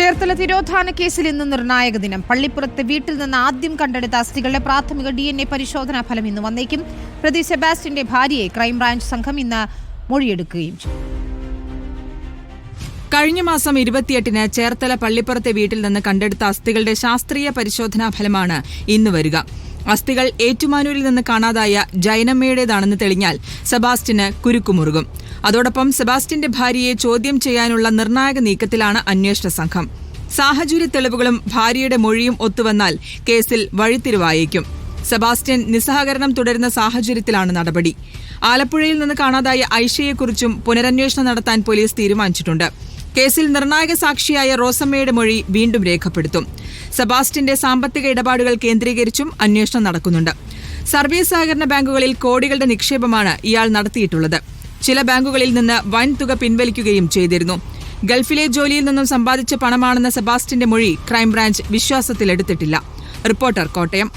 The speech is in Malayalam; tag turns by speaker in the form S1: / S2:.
S1: ചേർത്തല തിരോധാന കേസിൽ ഇന്ന് നിർണായക ദിനം. പള്ളിപ്പുറത്തെ വീട്ടിൽ നിന്ന് ആദ്യം കണ്ടെടുത്ത അസ്ഥികളുടെ പ്രാഥമിക ഡി എൻ എ പരിശോധനാ ഫലം ഇന്ന് വന്നേക്കും. പ്രതി സെബാസ്റ്റിന്റെ ഭാര്യയെ ക്രൈംബ്രാഞ്ച് സംഘം ഇന്ന് മൊഴിയെടുക്കുകയും ചെയ്യും
S2: കഴിഞ്ഞ മാസം ഇരുപത്തിയെട്ടിന് ചേർത്തല പള്ളിപ്പുറത്തെ വീട്ടിൽ നിന്ന് കണ്ടെടുത്ത അസ്ഥികളുടെ ശാസ്ത്രീയ പരിശോധനാ ഫലമാണ് ഇന്ന് വരിക. അസ്ഥികൾ ഏറ്റുമാനൂരിൽ നിന്ന് കാണാതായ ജൈനമ്മയുടേതാണെന്ന് തെളിഞ്ഞാൽ സെബാസ്റ്റിന് കുരുക്കുമുറുകും. അതോടൊപ്പം സെബാസ്റ്റ്യന്റെ ഭാര്യയെ ചോദ്യം ചെയ്യാനുള്ള നിർണായക നീക്കത്തിലാണ് അന്വേഷണ സംഘം. സാഹചര്യ തെളിവുകളും ഭാര്യയുടെ മൊഴിയും ഒത്തുവന്നാൽ കേസിൽ വഴിത്തിരിവായേക്കും. സെബാസ്റ്റ്യൻ നിസ്സഹകരണം തുടരുന്ന സാഹചര്യത്തിലാണ് നടപടി. ആലപ്പുഴയിൽ നിന്ന് കാണാതായ ഐഷയെക്കുറിച്ചും പുനരന്വേഷണം നടത്താൻ പോലീസ് തീരുമാനിച്ചിട്ടുണ്ട്. കേസിൽ നിർണായക സാക്ഷിയായ റോസമ്മയുടെ മൊഴി വീണ്ടും രേഖപ്പെടുത്തും. സെബാസ്റ്റ്യന്റെ സാമ്പത്തിക ഇടപാടുകൾ കേന്ദ്രീകരിച്ചും അന്വേഷണം നടക്കുന്നുണ്ട്. സർവീസ് സഹകരണ ബാങ്കുകളിൽ കോടികളുടെ നിക്ഷേപമാണ് ഇയാൾ നടത്തിയിട്ടുള്ളത്. ചില ബാങ്കുകളിൽ നിന്ന് വൻ തുക പിൻവലിക്കുകയും ചെയ്തിരുന്നു. ഗൾഫിലെ ജോലിയിൽ നിന്നും സമ്പാദിച്ച പണമാണെന്ന സെബാസ്റ്റിന്റെ മൊഴി ക്രൈംബ്രാഞ്ച് വിശ്വാസത്തിലെടുത്തിട്ടില്ല. റിപ്പോർട്ടർ കോട്ടയം.